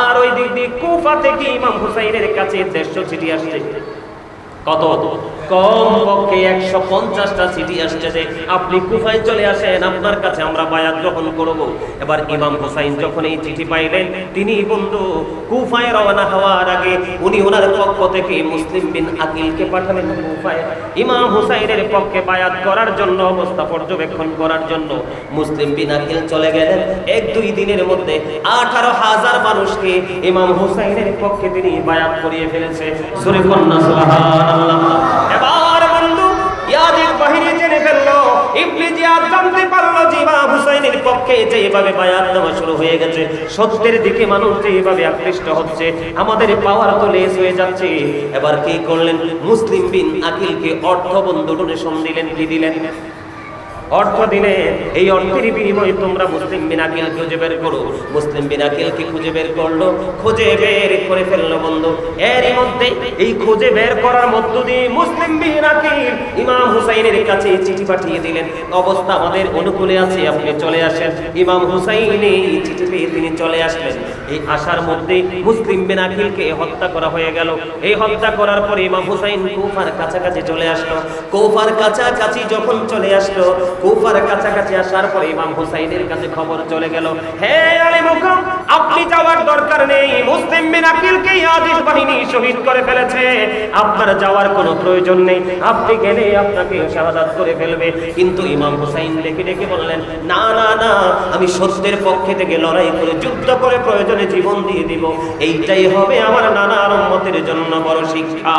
আর ওই দিক দিয়ে কুফা থেকে ইমাম হুসাইনের কাছে দেড়শো চিঠি আসছে। কত? কম পক্ষে একশো পঞ্চাশটা চিঠি আপনি কুফায় চলে আসেন, আপনার কাছে আমরা বায়াত গ্রহণ করব। এবার ইমাম যখন এই চিঠি পাইলেন, তিনি বন্ধু, কুফায় রওনা হওয়ার আগে উনি ওনার পক্ষ থেকে মুসলিম বিন আকিলকে পাঠালেন কুফায়। ইমাম হুসাইনের পক্ষে বায়াত করার জন্য, অবস্থা পর্যবেক্ষণ করার জন্য মুসলিম বিন আকিল চলে গেলেন। এক দুই দিনের মধ্যে আঠারো হাজার মানুষকে ইমাম হুসাইনের পক্ষে তিনি বায়াত করিয়ে ফেলেছে। যে ইমাম হুসাইনের পক্ষে শুরু হয়ে গেছে, সত্যের দিকে মানুষ যেভাবে আকৃষ্ট হচ্ছে, আমাদের পাওয়ার তো লেস হয়ে যাচ্ছে। এবার কি করলেন? মুসলিম বিন আকিলকে অর্থ বন্ধু ডোনেশন দিলেন, কি দিলেন? অর্থ দিলে এই অর্থের বিনিময়ে তোমরা মুসলিম বিনাকিল খুঁজে বের করো। মুসলিম বিনাকিলকে খুঁজে বের করল, খুঁজে বের করে ফেলল বন্ধু। এরই মধ্যে এই খুঁজে বের করার মধ্য দিয়ে মুসলিম বিনাকিল ইমাম হুসাইনের কাছে চিঠি পাঠিয়ে দিলেন। অবস্থা আমাদের অনুকূলে আছে, আপনি চলে আসেন। ইমাম হুসাইন এই চিঠি পেয়ে তিনি চলে আসলেন। এই আসার মধ্যে মুসলিম বিনাকিলকে হত্যা করা হয়ে গেল। এই হত্যা করার পরে ইমাম হুসাইন কুফার কাছাকাছি চলে আসলো। কৌফার কাছাকাছি যখন চলে আসলো কুফার কাছাকাছি আসার পরে ইমাম হুসাইনের কাছে খবর চলে গেল, হে আলী মুকাম, আপনি যাওয়ার দরকার নেই। মুসলিম বিন আকিলকে আদেশ বাহিনী শহীদ করে ফেলেছে। আপনার যাওয়ার কোনো প্রয়োজন নেই। আপনি গেলে আপনাকে শাহাদাত করে ফেলবে। কিন্তু ইমাম হুসাইন ডেকে ডেকে বললেন, না না না, আমি সত্যের পক্ষে থেকে লড়াই করে, যুদ্ধ করে প্রয়োজনে জীবন দিয়ে দিব। এইটাই হবে আমার নানার উম্মতের জন্য বড় শিক্ষা।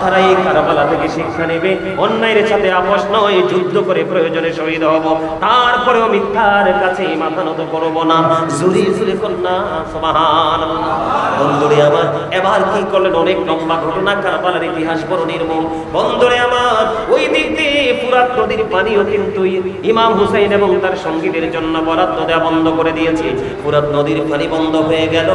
তারা এই কারবালা থেকে শিক্ষা নেবে। অন্যায়ের সাথে আপোষ নয়, যুদ্ধ করে প্রয়োজনে শহীদ হব। তারপরেও মিথ্যার কাছে মাথা নত করব না। জুরি জুরি কন্যা সমাহান বন্ধুরে, আমার এবার কি করলেন? অনেক লম্বা ঘটনা, কারবালার ইতিহাস বড় নির্মম। বন্ধুরে আমার ওই দিক দিয়ে ফুরাত নদীর পানিও কিন্তু ইমাম হুসাইন এবং তার সঙ্গীদের জন্য বরাদ্দ দেওয়া বন্ধ করে দিয়েছে। ফুরাত নদীর পানি বন্ধ হয়ে গেল।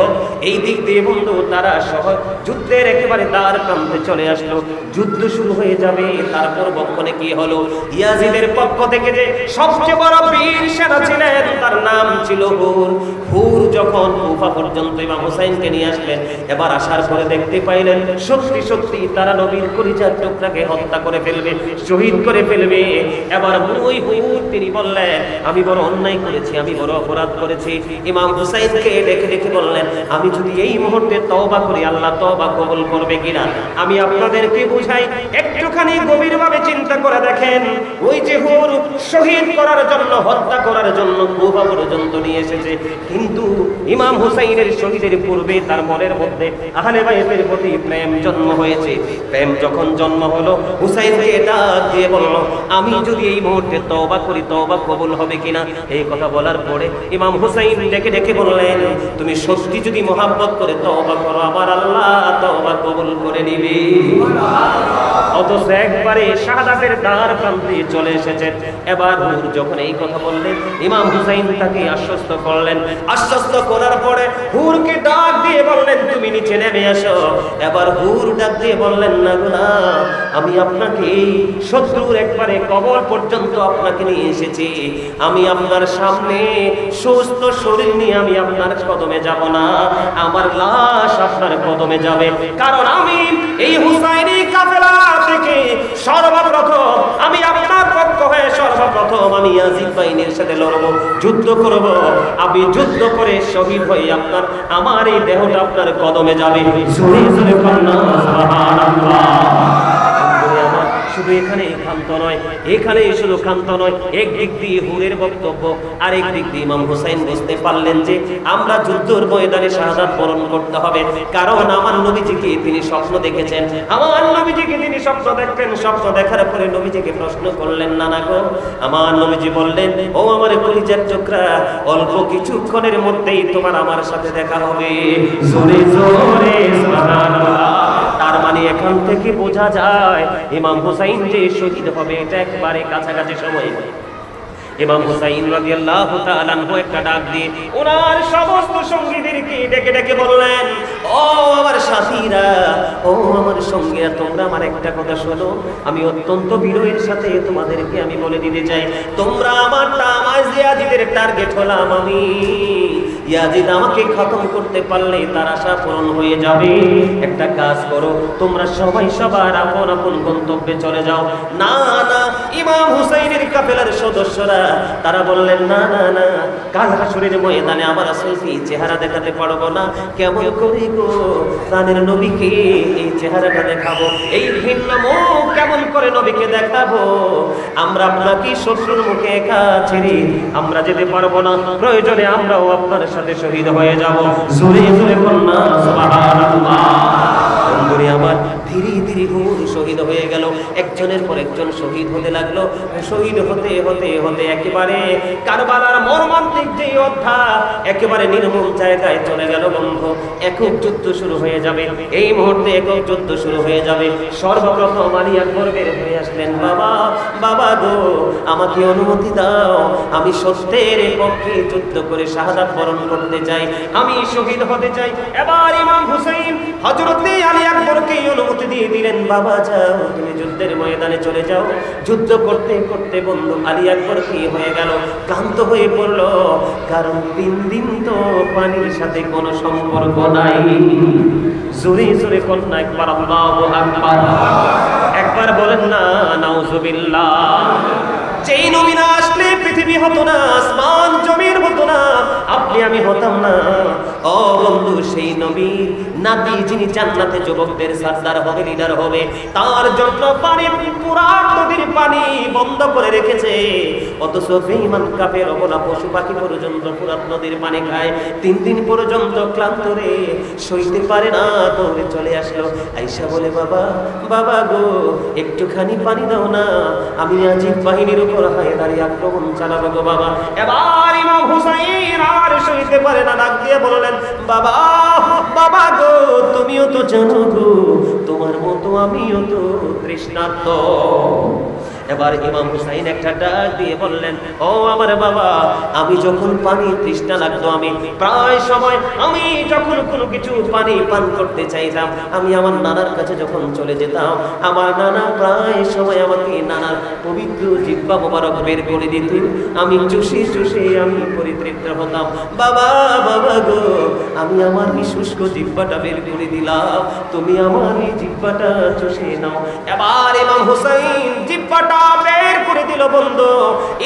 এই দিক দিয়ে বন্ধু, তারা সহ যুদ্ধের একেবারে দ্বার প্রান্তে চলে আসলো। যুদ্ধ শুরু হয়ে যাবে, তারপর বক্ষণে কি হলো? ইয়াজিদের পক্ষ থেকে যে সবচেয়ে বড় বীর সেনা ছিলেন, তার নাম ছিল হুর। হুর যখন কুফা পর্যন্ত ইমাম হুসাইনকে নিয়ে আসলেন এবার আসার পরে দেখতে পাইলেন, সত্যি সত্যি তারা নবীর কলিজার টুকরাকে হত্যা করে ফেলবে, শহীদ করে ফেলবে। এবার ওই হুর তিনি বললেন, আমি বড় অন্যায় করেছি, আমি বড় অপরাধ করেছি। ইমাম হুসাইনকে ডেকে ডেকে বললেন, আমি যদি এই মুহূর্তে তওবা করি, আল্লাহ তওবা কবুল করবে কিনা? আমি আপনাদেরকে বুঝাই, একটুখানি গভীরভাবে চিন্তা করে দেখেন, ওই যে হুর শহীদ করার জন্য, হত্যা করার জন্য কুফা পর্যন্ত নিয়ে এসেছে। কিন্তু ইমাম হুসাইনের শহীদের পূর্বে, তার মনের মধ্যে আহলে বাইতের প্রতি প্রেম জন্ম হয়েছে। প্রেম যখন জন্ম হলো, হুসাইনকে ডাক দিয়ে বলল, আমি যদি এই মুহূর্তে তওবা করি, তওবা কবুল হবে কিনা? এই কথা বলার পরে ইমাম হুসাইন ডেকে ডেকে বললেন, তুমি সত্যি যদি মহাব্বত করে তওবা করো আমার আল্লাহ তওবা কবুল করে নিবে। অথচ একবারে শাহাদাতের দ্বার প্রান্তে চলে এবার যখন এই কথা বললেন, ইমাম হুসাইন তাকে আশ্বস্ত করলেন। আশ্বস্ত করার পরে হুরকে ডাক দিয়ে বললেন, তুমি নিচে নেমে আসো এবার হুর ডাক দিয়ে বললেন, না গোলাম আমি আপনাকে শত্রুর একবারে কবর পর্যন্ত আপনাকে নিয়ে এসেছি। আমি আপনার সামনে সুস্থ শরীর নিয়ে আমি আপনার কদমে যাব না। আমার লাশ আপনার কদমে যাবে। কারণ আমি এই হুসাইনি কাফেলা সাথে লড়ব, যুদ্ধ করব। আমি যুদ্ধ করে শহীদ হই আপনার, আমার এই দেহটা আপনার কদমে যাবে। শুধু এখানে ক্ষান্ত নয় এখানে শুধু ক্ষান্ত নয় এক দিক দিয়ে হুরের বক্তব্য আর এক দিক দিয়ে ইমাম হুসাইন বুঝতে পারলেন যে আমরা যুদ্ধের ময়দানে শাহাদাত বরণ করতে হবে। কারণ আমার নবীজিকে তিনি স্বপ্ন দেখেছেন। আমার নবীজিকে তিনি স্বপ্ন দেখতেন স্বপ্ন দেখার পরে নবীজিকে প্রশ্ন করলেন না না গো, আমার নবীজি বললেন, ও আমার কলিজার চোখরা, অল্প কিছুক্ষণের মধ্যেই তোমার আমার সাথে দেখা হবে। জোরে জোরে, সুবহানাল্লাহ। তার মানে এখান থেকে বোঝা যায় ইমাম হুসাইন যে শহীদ হবে, এটা একবারে কাছাকাছি সময়। ইমাম হুসাইন রাদিয়াল্লাহু তাআলা আনহু একটা ডাক দিয়ে ওনার সমস্ত সঙ্গীদেরকে ডেকে ডেকে বললেন, ও আমার সাথীরা, ও আমার সঙ্গীরা, তোমরা আমার একটা কথা শোনো। আমি অত্যন্ত বিনয়ের সাথে তোমাদেরকে আমি বলে দিতে চাই। তোমরা আমার তামাজ টার্গেট হলাম আমি। ইয়াজিদ আমাকে খতম করতে পারলে তার আশা পূরণ হয়ে যাবে। একটা কাজ করো, তোমরা সবাই সবার আপন আপন গন্তব্যে চলে যাও। না না, ইমাম হুসাইনের কাফেলার সদস্যরা, তারা বললেন, না না না, কাল হাসুরের ময়দানে আমার আসল চেহারা দেখাতে পারব না। কেমন করে গো প্রাণের নবীকে এই চেহারাটা দেখাবো? এই ভিন্ন মুখ কেমন করে নবীকে দেখাবো? আমরা আপনাকে শত্রুর মুখে একা ছেড়ে আমরা যেতে পারব না। প্রয়োজনে আমরাও আপনার সাথে শহীদ হয়ে যাব। জোরে জোরে কন্যা সুবহানাল্লাহ। আমার ধীরে ধীরে শহীদ হয়ে গেল। একজনের পর একজন শহীদ হতে লাগল। শহীদ হতে হতে হতে একেবারে কারবালার মর্মান্তিক যে অধ্যায়, একেবারে নির্মূল জায়গায় চলে গেল বন্ধু। একক যুদ্ধ শুরু হয়ে যাবে। এই মুহূর্তে একক যুদ্ধ শুরু হয়ে যাবে। সর্বপ্রথম আলী আকবর বের হয়ে আসলেন, বাবা বাবা গো, আমাকে অনুমতি দাও। আমি সত্যের পক্ষে যুদ্ধ করে শাহাদাত বরণ করতে চাই। আমি শহীদ হতে চাই। এবার ইমাম হুসাইন হযরতে আলী আকবরকে অনুমতি দিয়ে দিলেন বাবা, যাও, তুমি যুদ্ধের ময়দানে চলে যাও। যুদ্ধ করতে করতে বন্ধু আলী আকবর কি হয়ে গেল? ক্লান্ত হয়ে পড়ল। কারণ তিন দিন তো পানির সাথে কোনো সম্পর্ক নাই। জোরে জোরে কন্যা একবার একবার বলেন, না, নাউজুবিল্লাহ। যেই নবী আসলে পৃথিবী হতো না, আসমান জমির হতো না। আপনি আমি হতাম না। ও বন্ধু, সেই নবী নাতি যিনি জান্নাতে যুবকদের সর্দার হবে লিডার হবে, তার জন্য পানি পুরান নদীর পানি বন্ধ করে রেখেছে। অথচ বেঈমান কাফের, অবলা পশু পাখি পর্যন্ত পুরাত নদীর পানি খায়। তিন দিন পর্যন্ত ক্লান্ত রে, সইতে পারে না, দৌড়ে চলে আসলো। আইসা বলে, বাবা বাবা গো, একটুখানি পানি দাও না, আমি আজিব বাহিনীর উপর দাঁড়িয়ে আক্রমণ চালাবো গো বাবা। এবার ইমাম হুসাইন আর সইতে পারে না, ডাক দিয়ে বললেন, বাবা বাবা গো তুমিও তো জানো গো তোমার মতো আমিও তো তৃষ্ণার্ত এবার ইমাম হুসাইন একটা ডাক দিয়ে বললেন, ও আমার বাবা, আমি যখন পানি তৃষ্ণা লাগতো, আমি প্রায় সময় আমি যখন কোনো কিছু পানি পান করতে চাইতাম, আমি আমার নানার কাছে যখন চলে যেতাম, আমার নানা প্রায় সময় আমাকে নানার পবিত্র জিব্বা মোবারক বের করে দিত আমি চুষে চুষে আমি পরিতৃপ্ত হতাম। বাবা বাবা গো, আমি আমার এই শুষ্ক জিব্বাটা বের করে দিলাম। তুমি আমার এই জিব্বাটা চুষে নাও। এবার ইমাম হুসাইন জিব্বাটা বের করে দিল বন্ধু।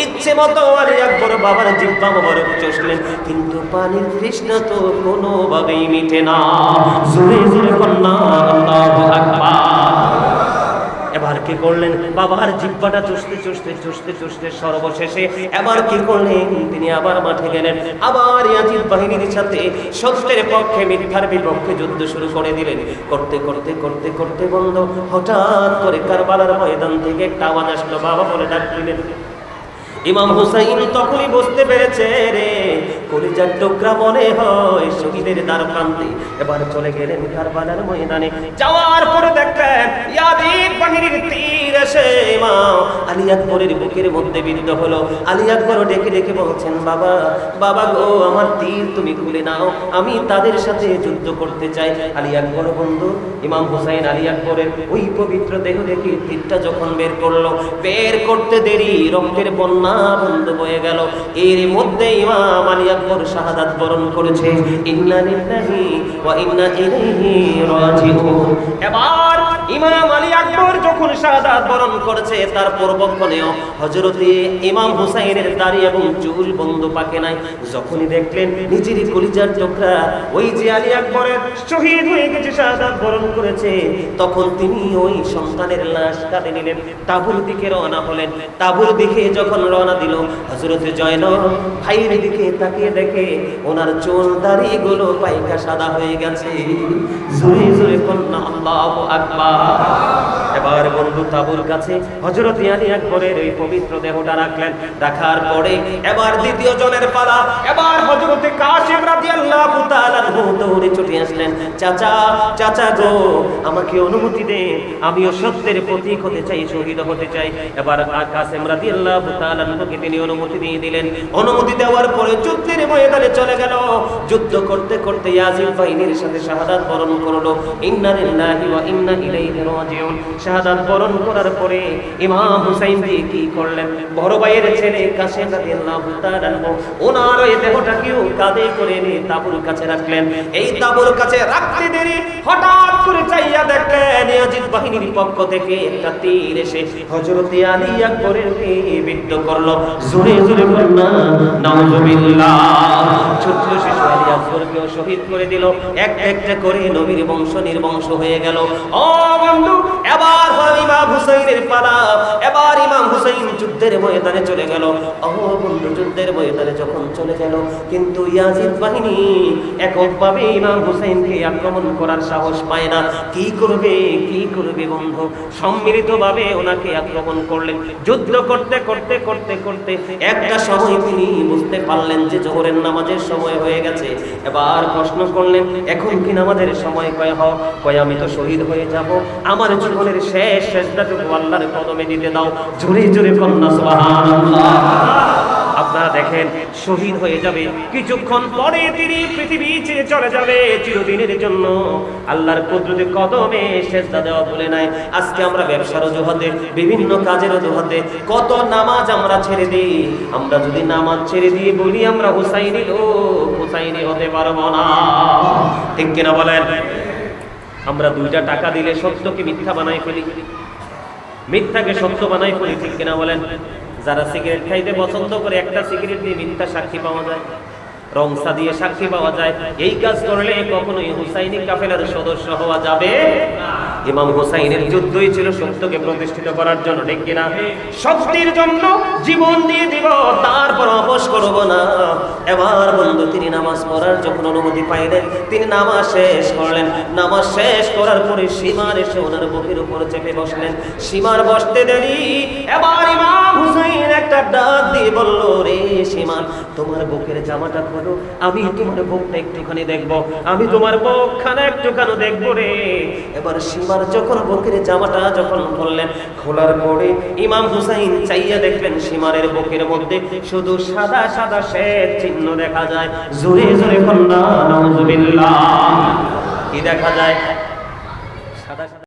ইচ্ছে মতো আলী আকবর বাবার জিব্বা মোবারক চষলেন। কিন্তু পানির তৃষ্ণা তো কোনোভাবেই মিটে না। জোরে জোরে কন্যা, আল্লাহ আকবার। এবার কি করলেন? বাবার জিব্বাটা চষতে চষতে চষতে চষতে সর্বশেষে এবার কি করলেন? তিনি আবার মাঠে গেলেন। আবার ইয়াজিদ বাহিনীর সাথে সত্যের পক্ষে মিথ্যার বিপক্ষে যুদ্ধ শুরু করে দিলেন। করতে করতে করতে করতে বন্ধ। হঠাৎ করে কারবালার ময়দান থেকে একটা আওয়াজ আসলো। বাবা বলে ডাক দিলেন। ইমাম হুসাইন তখনই বুঝতে পেরেছে, রে, কলিজার টুকরা মনে হয় শহীদের দ্বার প্রান্তে। এবার চলে গেলেন কারবালার ময়দানে। যাওয়ার পরে দেখলেন বাহিনীর তীর এসে আলী আকবরের বুকের মধ্যে বিদ্ধ হলো। আলী আকবর ডেকে ডেকে বলছেন, বাবা বাবা গো, আমার তীর তুমি খুলে নাও, আমি তাদের সাথে যুদ্ধ করতে চাই। আলী আকবর, বন্ধু, ইমাম হুসাইন আলী আকবরের ওই পবিত্র দেহ দেখে তীরটা যখন বের করল, বের করতে দেরি, রক্তের বন্যা বন্ধ হয়ে গেল। এর মধ্যে ইমাম আলী আকবর শাহাদাত বরণ করেছে। ইন্না ওয়া ইন্না ইলাইহি রাজিউন। এবার ইমাম আলী আকবর যখন শাহাদাত বরণ করেছে, তার পূর্বক্ষণেও হযরতে ইমাম হুসাইনের দাড়ি এবং চুল বন্ধ পাকে নাই। যখনই দেখলেন নিজের কলিজার টুকরা, ওই যে আলী আকবরের শহীদ হয়ে গেছে, শাহাদাত বরণ করেছে, তখন তিনি ওই সন্তানের লাশ কাঁধে নিলেন। তাবুর দিকে রওনা হলেন। তাবুর দিকে যখন রওনা দিল। হযরতে জয়নব ভাইয়ের দিকে তাকিয়ে দেখে ওনার চুল, দাড়িগুলো পাইকা সাদা হয়ে গেছে। কন্যা আকবার। এবার বন্ধু তাবুর কাছে হযরত আলী আকবরের এই পবিত্র দেহটা রাখলেন। রাখার পরে এবার দ্বিতীয় জনের পালা। এবার কাশিম রাদিয়াল্লাহু তাআলা দৌড়ে ছুটে আসলেন। চাচা চাচা গো, আমাকে অনুমতি দে আমিও সত্যের প্রতীক হতে চাই, শহীদ হতে চাই। এবার কাসেম রাদিয়াল্লাহু তাআলা আনহুকে তিনি অনুমতি দিয়ে দিলেন। অনুমতি দেওয়ার পরে যুদ্ধের ময়দানে চলে গেল। যুদ্ধ করতে করতে ইয়াজিদ বাহিনীর সাথে শাহাদাত বরণ করল। ইন্না লিল্লাহি ওয়া ইন্না ইলাইহি রাজিউন। শাহাদাত বরণ করার পরে ইমাম হুসাইন জি কি করলেন? বড় ভাইয়ের ছেলে কাসেম রাদিয়াল্লাহু তাআলা ওনার ওই দেহটাকেও কাঁধে করে নিয়ে তাঁবুর কাছে রাখলেন। এই তাঁবুর কাছে রাখতে দেরি, হঠাৎ করে চাইয়া দেখলেন ইয়াজিদ বাহিনীর পক্ষ থেকে একটা তীর এসে হযরত আলী আকবরের বিদ্ধ করল। জোরে জোরে বলনা ছোট্ট শিশু শহীদ করে দিল। এক একটা করে নবীর বংশ নির্বংশ হয়ে গেল। ও বন্ধু, এবার ইমাম হুসাইনের পালা। এবার ইমাম হুসাইন যুদ্ধের ময়দানে চলে গেল। ও বন্ধু, যুদ্ধের ময়দানে যখন চলে গেল, কিন্তু ইয়াজিদ বাহিনী এককভাবে ইমাম হুসাইনকে আক্রমণ করার সাহস পায় না। কি করবে কি করবে বন্ধু? সম্মিলিতভাবে ওনাকে আক্রমণ করলেন। যুদ্ধ করতে করতে করতে করতে করতে একটা সময় তিনি বুঝতে পারলেন যে জোহরের নামাজের সময় হয়ে গেছে। এবার প্রশ্ন করলেন এখন কি নামাজের সময়? কয় হও কয় আমি তো শহীদ হয়ে যাব। আমার জীবনের শেষ শেষটাটুকু আল্লাহর কদমে দিতে দাও জোরে জোরে কন্যা সুবহানাল্লাহ। আপনারা দেখেন, শহীদ হয়ে যাবে। কিছুক্ষণ পরে তিনি পৃথিবী ছেড়ে চলে যাবে চিরদিনের জন্য। আল্লাহর কুদরতে কদমে সেজদা দেওয়া বলে নাই। আজকে আমরা ব্যবসার অজুহাতে বিভিন্ন কাজের অজুহাতে কত নামাজ আমরা ছেড়ে দিই। আমরা যদি নামাজ ছেড়ে দিয়ে বলি, আমরা হুসাইনি লোক, হুসাইনি হতে পারব না। ঠিক কিনা বলেন? আমরা দুইটা টাকা দিলে সত্যকে মিথ্যা বানাই ফেলি। মিথ্যাকে সত্য বানাই ফেলি, ঠিক কিনা বলেন? যারা সিগারেট খাইতে পছন্দ করে, একটা সিগারেট দিয়ে মিথ্যা সাক্ষী পাওয়া যায়, রংসা দিয়ে সাক্ষী পাওয়া যায়। এই কাজ করলে কখনোই হুসাইনি কাফেলার সদস্য হওয়া যাবে ইমাম হুসাইনের যুদ্ধই ছিল সত্যকে প্রতিষ্ঠিত করার জন্য, ঠিক কিনা? শক্তির জন্য জীবন দিয়ে দিব, তারপর অবশ করব না। এবার বন্ধু, তিনি নামাজ পড়ার যখন অনুমতি পাইলেন, তিনি নামাজ শেষ করলেন। নামাজ শেষ করার পরে সীমার এসে ওনার বুকের উপর চেপে বসলেন। সীমার বসতে দেরি, এবার ইমাম হুসাইন একটা ডাক দিয়ে বলল, রে সীমান তোমার বুকের জামাটা খোলো, আমি তোমার বুকটা একটুখানি দেখব, আমি তোমার বুকখানা একটুখানি দেখব রে। এবার সীমার যখন বুকের জামাটা যখন খুললেন খোলার পরে ইমাম হুসাইন চাইয়া দেখলেন সীমারের বুকের মধ্যে শুধু সাদা সাদা শ্বেত চিহ্ন দেখা যায়। জোরে জোরে কন্যা নজবিল্লা কি দেখা যায়?